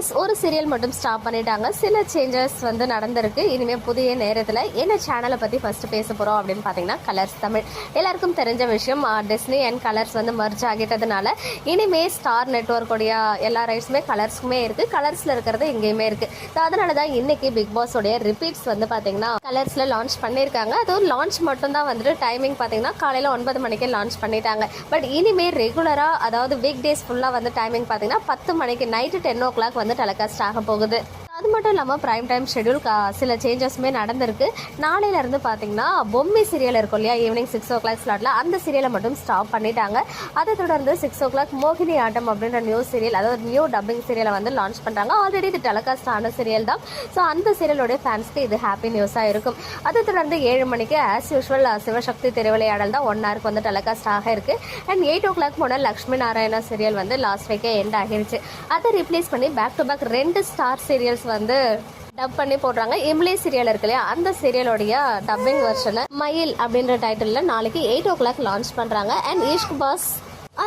S ஒரு serial மட்டும் stop பண்ணிட்டாங்க. சில சேஞ்சஸ் வந்து நடந்திருக்கு. இனிமேல் புதிய நேரத்தில் என்ன சேனலை பற்றி ஃபஸ்ட்டு பேச போகிறோம் அப்படின்னு பார்த்தீங்கன்னா கலர்ஸ் தமிழ். எல்லாருக்கும் தெரிஞ்ச விஷயம் டிஸ்னி அண்ட் கலர்ஸ் வந்து மர்ஜ் ஆகிட்டதுனால இனிமே ஸ்டார் நெட்ஒர்க்குடைய எல்லா ரைட்ஸுமே கலர்ஸ்க்குமே இருக்குது கலர்ஸில் இருக்கிறது எங்கேயுமே இருக்குது அதனால தான் இன்னைக்கு பிக் பாஸோடைய ரிப்பீட்ஸ் வந்து பார்த்தீங்கன்னா கலர்ஸில் லான்ச் பண்ணியிருக்காங்க. அதுவும் லான்ச் மட்டும்தான் வந்துட்டு டைமிங் பார்த்தீங்கன்னா காலையில் ஒன்பது மணிக்கே லான்ச் பண்ணிட்டாங்க. பட் இனிமேல் ரெகுலராக அதாவது வீக் டேஸ் ஃபுல்லாக வந்து டைமிங் பார்த்தீங்கன்னா பத்து மணிக்கு நைட்டு டென் ஓ கிளாக் வந்து டெலிகாஸ்ட் ஆக போகுது. அது மட்டும் இல்லாமல் ப்ரைம் டைம் ஷெடியூல் சில சேஞ்சஸுமே நடந்திருக்கு. நாளையிலேருந்து பார்த்தீங்கன்னா பொம்மை சீரியல் இருக்கும் இல்லையா ஈவினிங் சிக்ஸ் ஓ கிளாக் ஸ்லாட்டில் அந்த சீரியலை மட்டும் ஸ்டாப் பண்ணிட்டாங்க. அதை தொடர்ந்து சிக்ஸ் ஓ கிளாக் மோகினி ஆட்டம் அப்படின்ற நியூ சீரியல் அதாவது நியூ டப்பிங் சீரியலை வந்து லான்ச் பண்ணுறாங்க ஆல்ரெடி இது டெலகாஸ்ட் ஆன சீரியல் தான். ஸோ அந்த சீரியலோடைய ஃபேன்ஸ்க்கு இது ஹாப்பி நியூஸாக இருக்கும். அதை தொடர்ந்து ஏழு மணிக்கு ஆஸ் யூஷுவல் சிவசக்தி திருவிளையாடல் தான் ஒன் ஹவருக்கு வந்து டெலகாஸ்ட் ஆக இருக்கு. And eight o'clock Lakshmi Narayana serial வந்து லாஸ்ட் வீக்கே எண்ட் ஆகிருச்சு. அதை ரீப்ளேஸ் பண்ணி பேக் டு பேக் ரெண்டு ஸ்டார் சீரியல்ஸ் வந்து டப் பண்ணி போடுறாங்க. இம்லி சீரியல் இருக்கு இல்லையா? அந்த சீரியலோடைய டப்பிங் வெர்ஷனை மயில் அப்படின்ற டைட்டிலில் நாளைக்கு எயிட் ஓ கிளாக் லான்ச் பண்ணுறாங்க and Ishqbaaz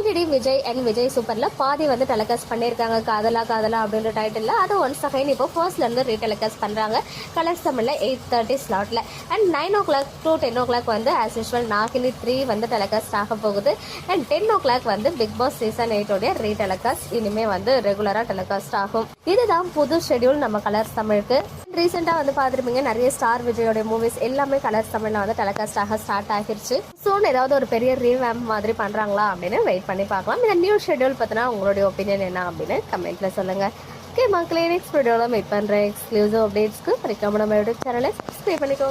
already Vijay and Vijay சூப்பரில் பாதி வந்து டெலிகாஸ்ட் பண்ணியிருக்காங்க. காதலா காதலா அப்படின்ற டைட்டில் அது ஒன்ஸ் அகைன் இப்போ ஃபர்ஸ்ட்லேருந்து ரீடெலிகாஸ்ட் பண்ணுறாங்க கலர்ஸ் தமிழில் எயிட் தேர்ட்டி ஸ்லாட்டில் and nine O clock to ten O clock வந்து ஆஸ் யூஷுவல் நாகினி த்ரீ வந்து டெலிகாஸ்ட் ஆக போகுது. And ten o'clock Bigg Boss season எயிட்டோடைய retelecast இனிமேல் வந்து ரெகுலராக டெலிகாஸ்ட் ஆகும். இதுதான் புது ஷெடியூல் நம்ம கலர்ஸ் தமிழுக்கு. ரீசெண்டாக வந்து பார்த்துருப்பீங்க நிறைய ஸ்டார் விஜயோட மூவிஸ் எல்லாமே கலர்ஸ் தமிழில் வந்து டெலகாஸ்டாக ஸ்டார்ட் ஆகிருச்சு. சோன் ஏதாவது ஒரு பெரிய ரீவேம் மாதிரி பண்ணுறாங்களா அப்படின்னு வெயிட் பண்ணி பார்க்கலாம். இந்த நியூ ஷெடியூல் பார்த்தினா உங்களுடைய ஒப்பீனியன் என்ன அப்படின்னு கமெண்ட்டில் சொல்லுங்கள் ஓகே மக்களே நெக்ஸ்ட் வீடியோவில் மீட் பண்ணுற எக்ஸ்க்ளூசிவ் அப்டேட்ஸ்க்கு மறக்காம நம்ம யூடியூப் சேனலை சப்ஸ்கிரைப் பண்ணிக்கோங்க.